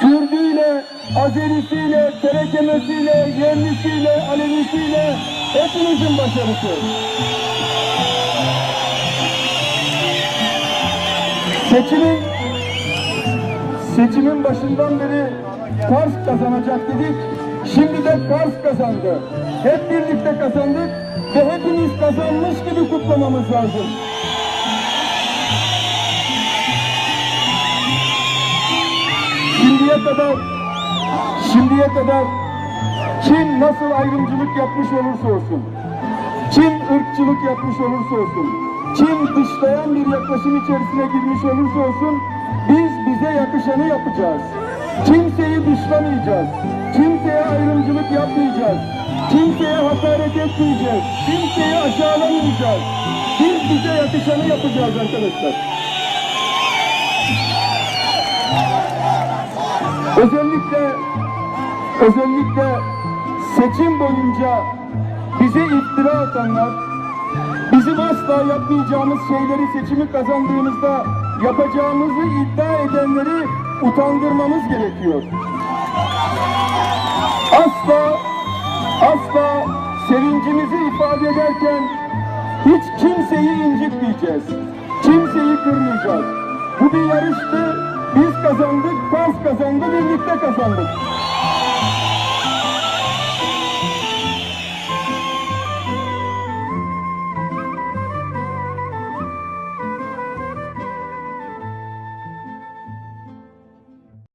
Kürdüyle, Azerisiyle, Terekemesiyle, Yerlisiyle, Alevisiyle hepimizin başarısı. Seçimin seçimin başından beri Kars kazanacak dedik. Şimdi de Kars kazandı. Hep birlikte kazandık ve hepimiz kazanmış gibi kutlamamız lazım. Şimdiye kadar şimdiye kadar kim nasıl ayrımcılık yapmış olursa olsun, kim ırkçılık yapmış olursa olsun, kim dışlayan bir yaklaşım içerisine girmiş olursa olsun, biz bize yakışanı yapacağız. Kimseyi dışlamayacağız, kimseye ayrımcılık yapmayacağız, kimseye hakaret etmeyeceğiz, kimseyi aşağılamayacağız. Biz bize yakışanı yapacağız arkadaşlar. Özellikle özellikle seçim boyunca bize iftira atanlar, bizim asla yapmayacağımız şeyleri seçimi kazandığımızda yapacağımızı iddia edenleri utandırmamız gerekiyor. Asla asla sevincimizi ifade ederken hiç kimseyi incitmeyeceğiz. Kimseyi kırmayacağız. Bu bir yarıştı. Biz kazandık, Pans kazandı, birlikte kazandık.